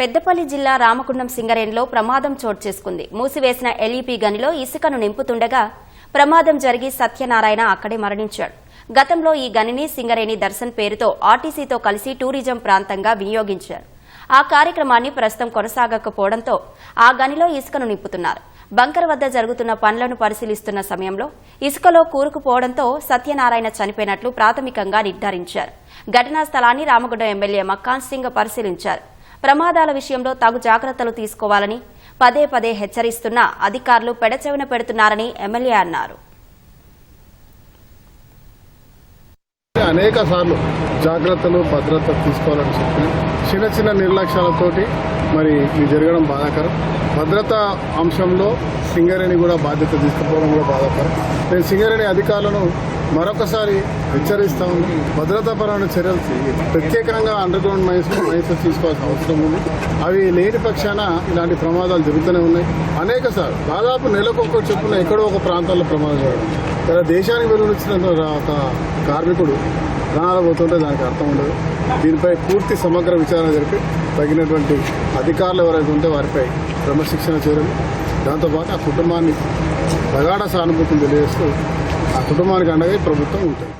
పెద్దపల్లి జిల్లా రామగుండం సింగరేణిలో ప్రమాదం చోటు చేసుకుంది. మూసివేసిన ఎల్ఈపీ గనిలో ఇసుకను నింపుతుండగా ప్రమాదం జరిగి సత్యనారాయణ అక్కడే మరణించాడు. గతంలో ఈ గనిని సింగరేణి దర్శన్ పేరుతో ఆర్టీసీతో కలిసి టూరిజం ప్రాంతంగా వినియోగించారు. ఆ కార్యక్రమాన్ని ప్రస్తుతం కొనసాగకపోవడంతో ఆ గనిలో ఇసుకను నింపుతున్నారు. బంకర్ వద్ద జరుగుతున్న పనులను పరిశీలిస్తున్న సమయంలో ఇసుకలో కూరుకుపోవడంతో సత్యనారాయణ చనిపోయినట్లు ప్రాథమికంగా నిర్ధారించారు. ఘటనా స్థలాన్ని రామగుండం ఎమ్మెల్యే మక్కాన్ సింగ్ పరిశీలించారు. ప్రమాదాల విషయంలో తగు జాగ్రత్తలు తీసుకోవాలని పదే పదే హెచ్చరిస్తున్నా అధికారులు పెడచెవిన పెడుతున్నారని ఎమ్మెల్యే అన్నారు. అనేక సార్లు జాగ్రత్తలు భద్రత తీసుకోవాలని చెప్పి చిన్న చిన్న నిర్లక్ష్యాలతోటి మరి ఇది జరగడం బాధాకరం. భద్రతా అంశంలో సింగరేణి కూడా బాధ్యత తీసుకుపోవడం కూడా బాధాకరం. నేను సింగరేణి అధికారులను మరొకసారి హెచ్చరిస్తా ఉంది. భద్రతాపరమైన చర్యలు ప్రత్యేకంగా అండర్ గ్రౌండ్ మైన్స్ మైన్స్ తీసుకోవాల్సిన అవసరం ఉంది. అవి లేని పక్షాన ఇలాంటి ప్రమాదాలు జరుగుతూనే ఉన్నాయి. అనేక సార్లు దాదాపు నెలకు చెప్పున చొప్పున ఎక్కడో ఒక ప్రాంతాల్లో ప్రమాదం జరగడం. తన దేశానికి వెలువనిచ్చిన ఒక కార్మికుడు ప్రాణాలు పోతుంటే దానికి అర్థం ఉండదు. దీనిపై పూర్తి సమగ్ర విచారణ జరిపి తగినటువంటి అధికారులు ఎవరైతే ఉంటే వారిపై క్రమశిక్షణ చర్యలు దాంతోపాటు ఆ కుటుంబాన్ని ప్రగాఢ సానుభూతిని తెలియజేస్తూ ఆ కుటుంబానికి అండగా ప్రభుత్వం ఉంటుంది.